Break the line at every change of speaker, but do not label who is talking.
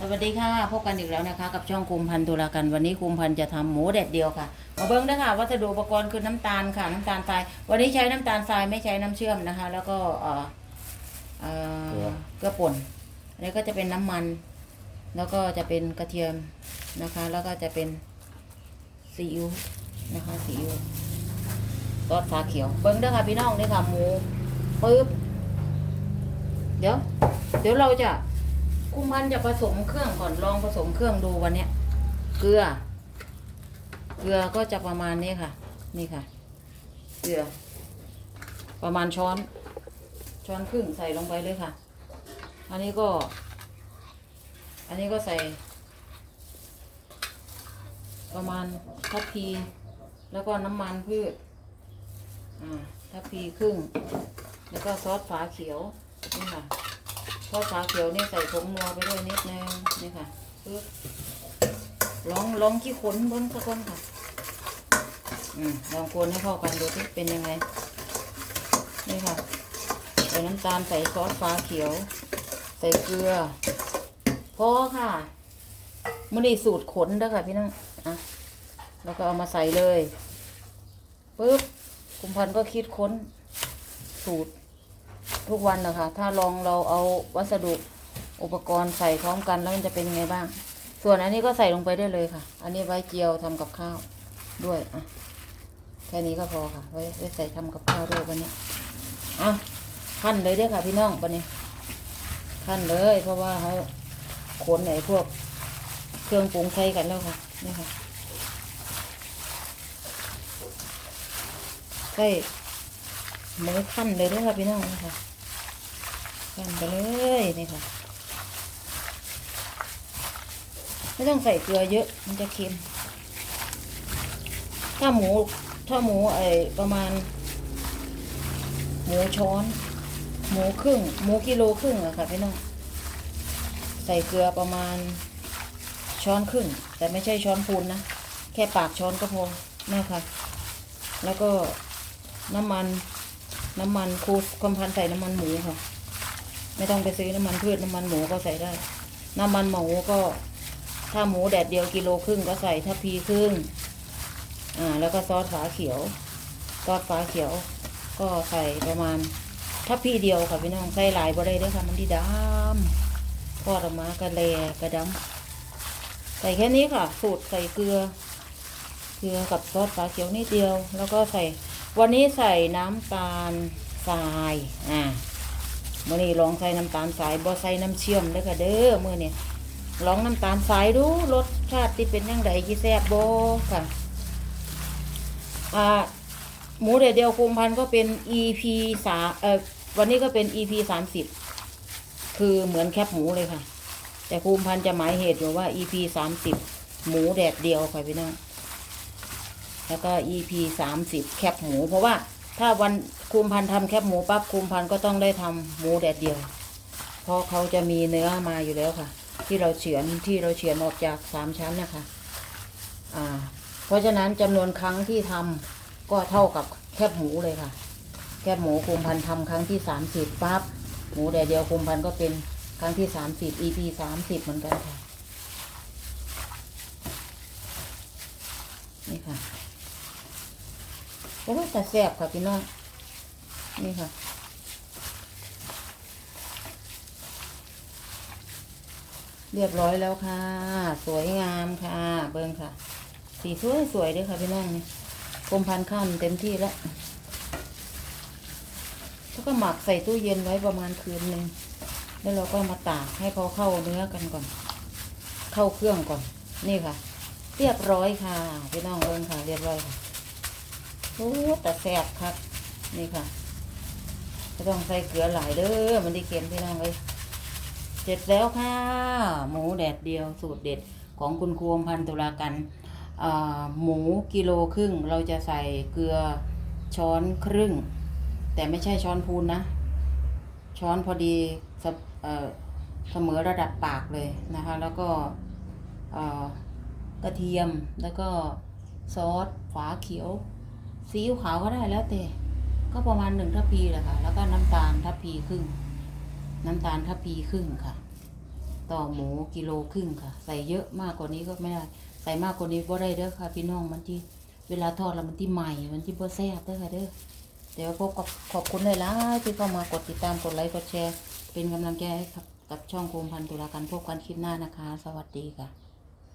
สวัสดีค่ะพบกันอีกแล้วนะคะ กับช่องคุมพันธุรากันวันนี้คุมพันจะทำหมูแดดเดียวค่ะมาเบิ้งด้วยค่ะ วัสดุอุปกรณ์คือน้ำตาลค่ะ น้ำตาลทราย วันนี้ใช้น้ำตาลทรายไม่ใช้น้ำเชื่อมนะคะ แล้วก็เอ่อเอ่อเกลือป่นอันนี้ก็จะเป็นน้ำมัน แล้วก็จะเป็นกระเทียมนะคะ แล้วก็จะเป็นซีอิ๊วนะคะซีอิ๊วซอสฟ้าเขียว เบิ้งด้วยค่ะพี่น้องนี่ค่ะหมูปึ๊บเดี๋ยว เดี๋ยวเราจะ คุมพันจะผสมเครื่องก่อนลองผสมเครื่องดูวันเนี้ยเกลือ เกลือก็จะประมาณนี้ค่ะ นี่ค่ะ เกลือ ประมาณช้อน ช้อนครึ่งใส่ลงไปเลยค่ะ อันนี้ก็ อันนี้ก็ใส่ ประมาณทัพพี แล้วก็น้ำมันพืชอ่าทัพพีครึ่ง แล้วก็ซอสฝาเขียวนี่ค่ะ ทอดฟ้าเขียวนี่ใส่ผงนัวไปด้วยนิดนึงนี่ค่ะปึ๊บลองลองขี้ขนบนสักคนค่ะอืมลองคนให้เข้ากันดูที่เป็นยังไง นี่ค่ะใส่น้ำตาลใส่ซอสฟ้าเขียว ใส่เกลือพอค่ะมันนี่สูตรขนเด้อค่ะพี่น้องอะแล้วก็เอามาใส่เลยปึ๊บคุมพันก็คิดค้นสูตร ทุกวันนะคะ ถ้าลองเราเอาวัสดุอุปกรณ์ใส่พร้อมกันแล้วมันจะเป็นไงบ้าง ส่วนอันนี้ก็ใส่ลงไปได้เลยค่ะ อันนี้ไว้เจียวทำกับข้าวด้วยอะแค่นี้ก็พอค่ะ ไว้ไว้ใส่ทำกับข้าวด้วยวันนี้อะขั้นเลยเด้อค่ะพี่น้องวันนี้ขั้นเลย เพราะว่าเขาขนไหนพวกเครื่องปรุงใช้กันแล้วค่ะนี่ค่ะใส่หมือขั้นเลยเด้อค่ะพี่น้องนี่ค่ะ ขั้นไปเลยนี่ค่ะ ไม่ต้องใส่เกลือเยอะ มันจะเค็ม ถ้าหมู ถ้าหมูไอประมาณ หมูช้อน หมูครึ่ง หมูกิโลครึ่งอะค่ะพี่น้อง ใส่เกลือประมาณช้อนครึ่ง แต่ไม่ใช่ช้อนพูนนะ แค่ปากช้อนก็พอนะคะแล้วก็น้ำมันน้ำมันครูคอมพันใส่น้ำมันหมูค่ะ ไม่ต้องไปซื้อน้ำมันพืชน้ำมันหมูก็ใส่ได้ น้ำมันหมูก็ ถ้าหมูแดดเดียวกิโลครึ่งก็ใส่ถ้าพีครึ่งอ่า แล้วก็ซอสฝาเขียว ซอสฝาเขียว ก็ใส่ประมาณถ้าพีเดียวค่ะพี่น้องใส่หลายบ่ได้ด้วยค่ะมันที่ดำทอดออกมากระเลกระดำใส่แค่นี้ค่ะ สูตรใส่เกลือ เกลือกับซอสฝาเขียวนิดเดียว แล้วก็ใส่วันนี้ใส่น้ำตาลทราย อ่า มื่อนี้ลองใส่น้ำตาลทรายบ่ใส่น้ำเชื่อมเด้ค่ะเด้อมื่อนี้ลองน้ำตาลทรายดูรสชาติที่เป็นยังไงกี่แซ่บบ่ค่ะอ่าหมูเดียวเดียวคุมพันก็เป็น EP สาเออวันนี้ก็เป็น EP สามสิบคือเหมือนแคบหมูเลยค่ะ แต่คุมพันธ์จะหมายเหตุอยู่ว่า EP สามสิบหมูแดดเดียวค่ะพี่น้องแล้วก็ EP สามสิบแคบหมูเพราะว่า ถ้าวันคุมพันธุ์ทำแคบหมูปั๊บคุมพันธุ์ก็ต้องได้ทำหมูแดดเดียว เพราะเขาจะมีเนื้อมาอยู่แล้วค่ะ ที่เราเฉือนที่เราเฉือนออกจากสามชั้นนะคะอ่า เพราะฉะนั้นจำนวนครั้งที่ทำก็เท่ากับแคบหมูเลยค่ะ แคบหมูคุมพันธุ์ทำครั้งที่สามสิบปั๊บหมูแดดเดียวคุมพันธุ์ก็เป็นครั้งที่สามสิบ EP สามสิบเหมือนกันค่ะนี่ค่ะ โอ้ยแต่แซ่บค่ะพี่น้อง นี่ค่ะเรียบร้อยแล้วค่ะ สวยงามค่ะ เบิ้งค่ะ สีสวยสวยด้วยค่ะพี่น้องนี่กรมพันข้ามเต็มที่แล้วแล้วก็หมักใส่ตู้เย็นไว้ประมาณคืนหนึ่งแล้วเราก็มาตากให้เขาเข้าเนื้อกันก่อน เข้าเครื่องก่อน นี่ค่ะ เรียบร้อยค่ะ พี่น้องเบิ้งค่ะ เรียบร้อยค่ะ โอ้แต่แซ่บครับ นี่ค่ะไม่ต้องใส่เกลือหลายเด้อมันได้เค็มพี่น้องเลยเสร็จแล้วค่ะ หมูแดดเดียวสูตรเด็ดของคุณครูอมพันตุลากันหมูกิโลครึ่ง เราจะใส่เกลือช้อนครึ่ง แต่ไม่ใช่ช้อนพูนนะ ช้อนพอดีสเสมอระดับปากเลยนะคะ แล้วก็กระเทียมแล้วก็ซอสฝาเขียว ซีอิ๊วขาวก็ได้แล้วแต่ ก็ประมาณหนึ่งทัพพีแหละค่ะ แล้วก็น้ำตาลทัพพีครึ่ง น้ำตาลทัพพีครึ่งค่ะ ต่อหมูกิโลครึ่งค่ะ ใส่เยอะมากกว่านี้ก็ไม่ได้ ใส่มากกว่านี้บ่ได้เด้อค่ะ พี่น้องมันที่เวลาทอดแล้วมันที่ใหม่ มันที่บ่แซ่บเด้อค่ะเด้อ เดี๋ยวพบกับขอบคุณเลยล่ะที่เข้ามากดติดตามกดไลค์กดแชร์ เป็นกำลังใจให้กับช่องโคมพันธุลาการพบกันคลิปหน้านะคะ สวัสดีค่ะ